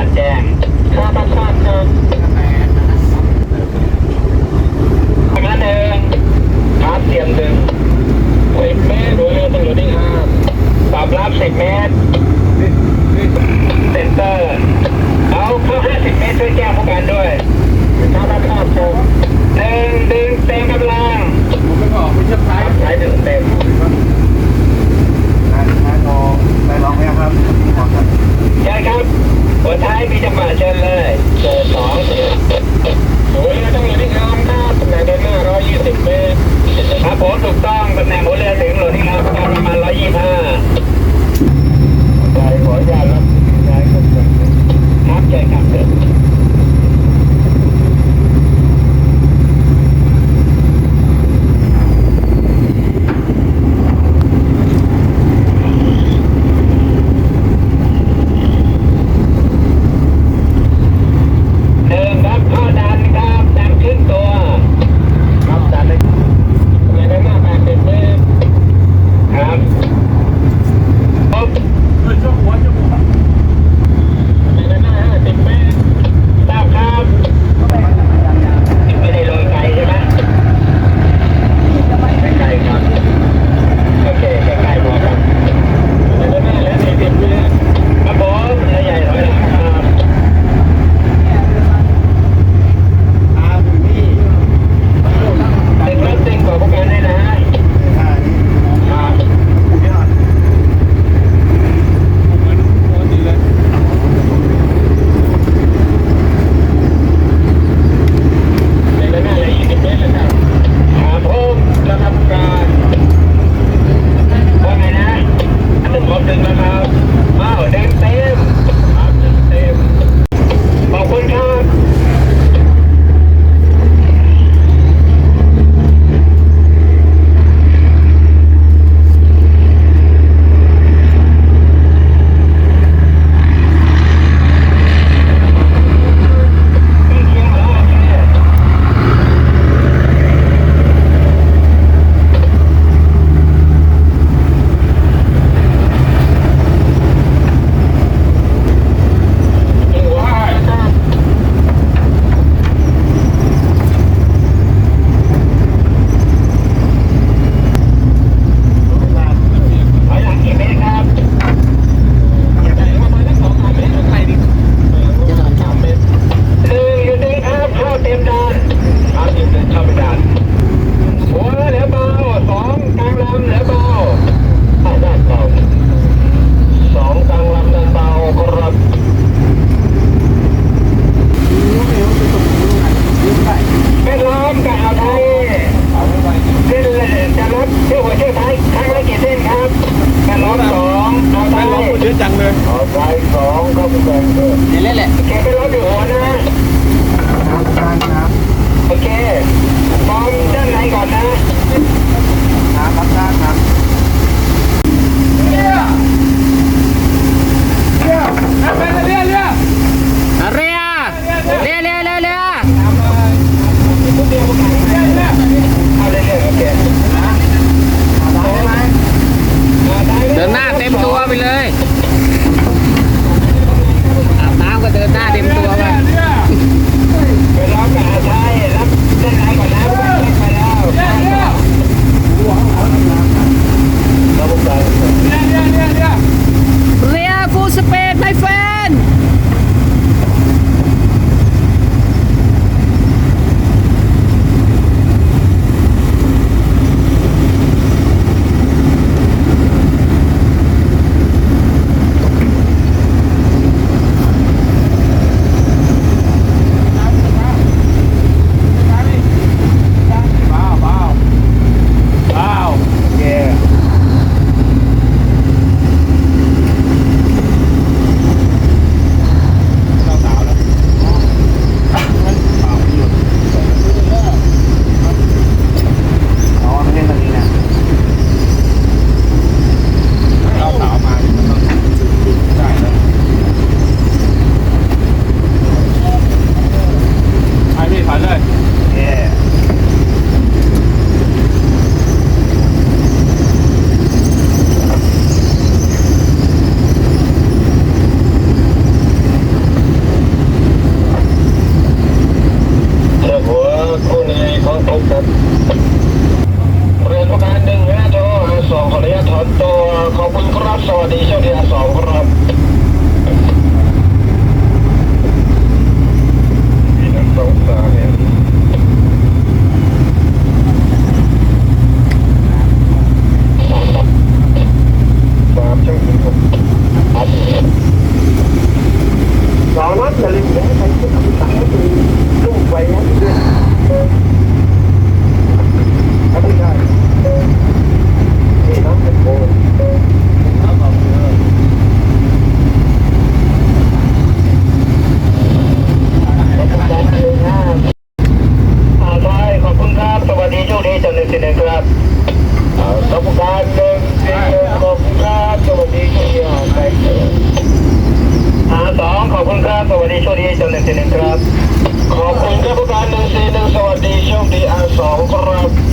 าดแจ้งข้าพเจ้าเจองั้นเองครับเตรียมดึงสิบเมตรโดยเรือตำรวจที่ห้าปรับรับสิบเมตรเซ็นเตอร์ เอาเพิ่มห้าสิบเมตรช่วยแก้พวกกันด้วยข้าพเจ้าเจอหนึ่งดึงเต็มกำลังใช้ดึงเต็ม เลอาไปสองก็ไปแบ่งเลยเดี๋เล่นแหละแกไปรถอยู่หัวนะรับโอเคมองด้านไหนก่อนนะ ครับรับบครับ Operation Liaison Lieutenant Crab. Kung kabukaan ng sinang sa audition, di aso, crab.